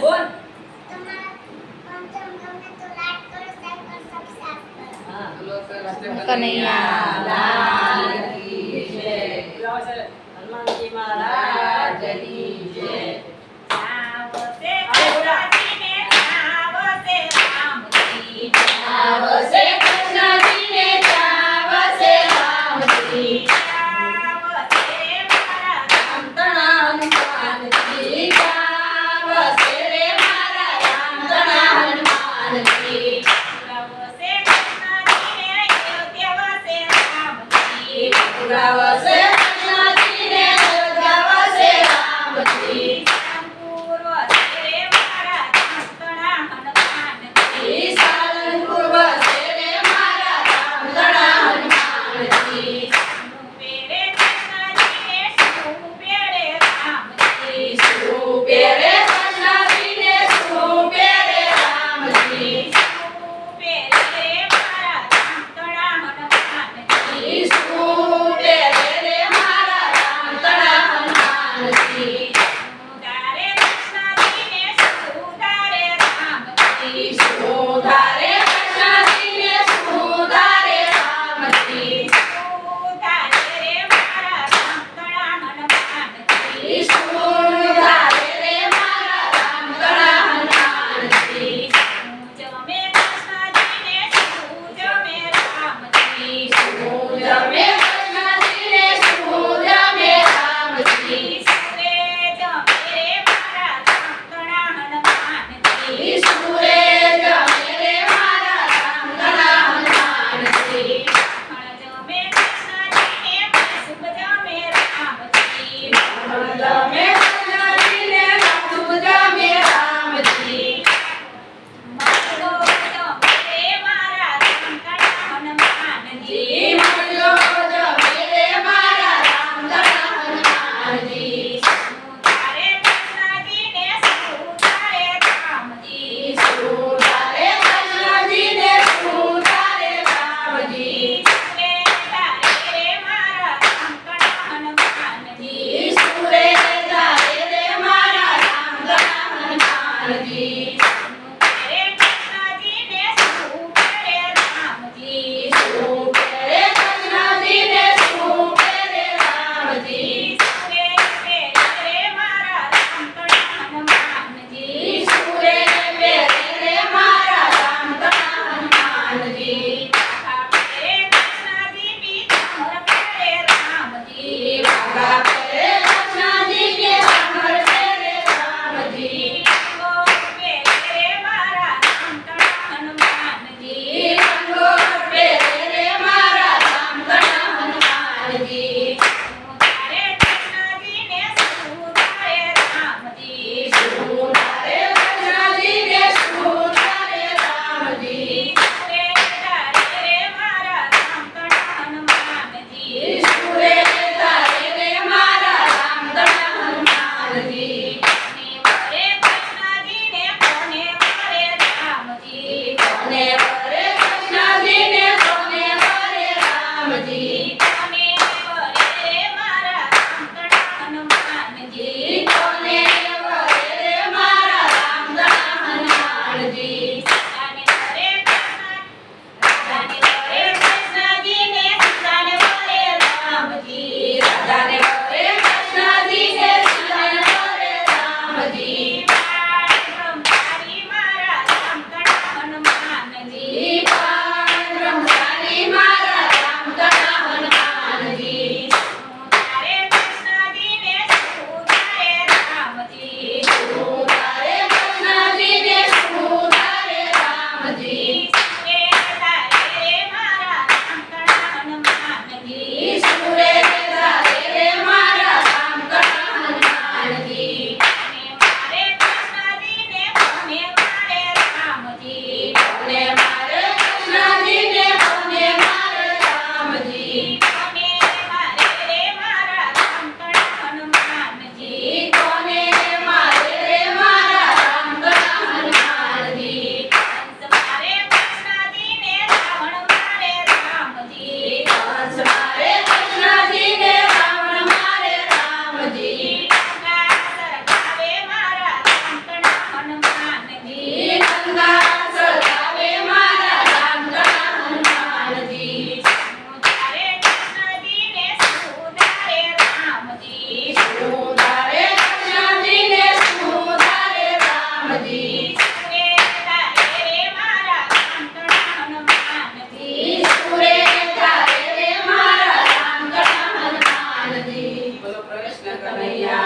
બોલ. કનૈયા લાલ કી જય. હનુમાનજી મહારાજ કી જય. આવસે આવસે આવસે આવસે કૃષ્ણ કનૈયા